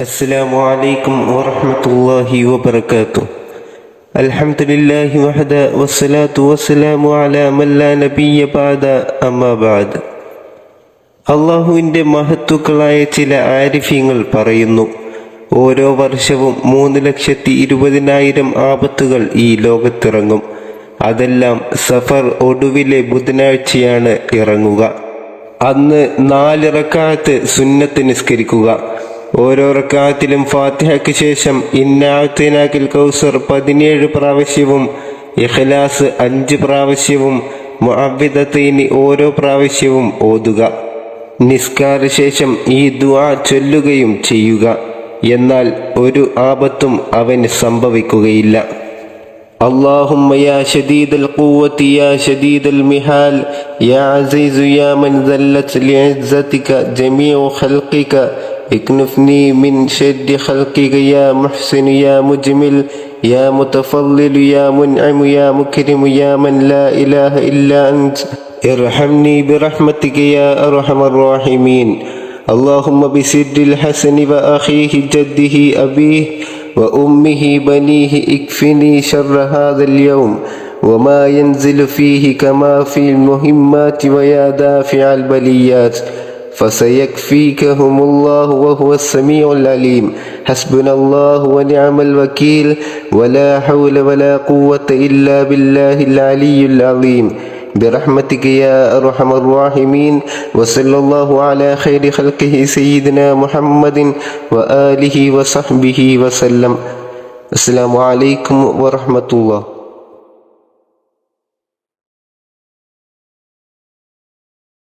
السلام عليكم ورحمة الله وبركاته الحمد لله وحده والصلاة والسلام على من لا نبي بعد أما بعد അള്ളാഹുവിൻ്റെ മഹത്തുക്കളായ ചില ആരിഫ്യങ്ങൾ പറയുന്നു ഓരോ വർഷവും മൂന്ന് ലക്ഷത്തി ഇരുപതിനായിരം ആപത്തുകൾ ഈ ലോകത്തിറങ്ങും അതെല്ലാം സഫർ ഒടുവിലെ ബുധനാഴ്ചയാണ് ഇറങ്ങുക അന്ന് നാല് റക്കാത്ത് സുന്നത്ത് നിസ്കരിക്കുക ഓരോ റക്കാത്തിലും ഫാത്തിഹയ്ക്ക് ശേഷം ഇന്നാത്തിനാക്കിൽ കൗസർ പതിനേഴ് പ്രാവശ്യവും ഇഖ്ലാസ് അഞ്ച് പ്രാവശ്യവും മുഅവ്വിദത്തൈനി ഓരോ പ്രാവശ്യവും ഓതുക നിസ്കാര ശേഷം ഈ ദുആ ചൊല്ലുകയും ചെയ്യുക എന്നാൽ ഒരു ആപത്തും അവന് സംഭവിക്കുകയില്ല اللهم يا شديد القوة يا شديد المحال يا عزيز يا من ذلت لعزتك جميع خلقك اكنفني من شد خلقك يا محسن يا مجمل يا متفضل يا منعم يا مكرم يا من لا إله إلا أنت. ارحمني برحمتك يا أرحم الراحمين. اللهم بسر الحسن وأخيه جده أبيه وأمه بنيه اكفني شر هذا اليوم. وما ينزل فيه كما في المهمات ويا دافع البليات. فسيكفيكهم الله وهو السميع العليم. حسبنا الله ونعم الوكيل. ولا حول ولا قوة إلا بالله العلي العظيم. برحمتك يا أرحم الراحمين. وصلى الله على خير خلقه سيدنا محمد وآله وصحبه وسلم. السلام عليكم ورحمة الله.